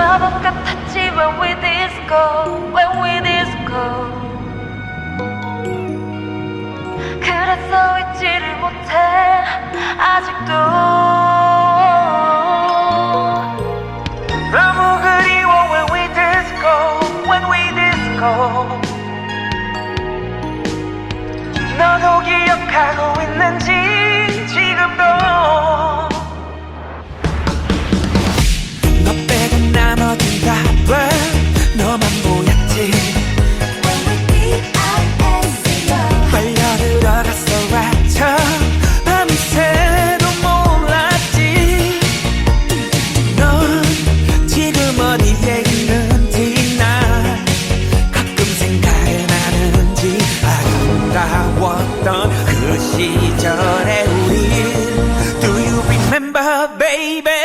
마법 같았지 when we disco when we disco 그래서 잊지를 못해 아직도 너무 그리워 when we disco when we disco 너도 기억하고 아름다웠던 그 시절의 우리 Do you remember baby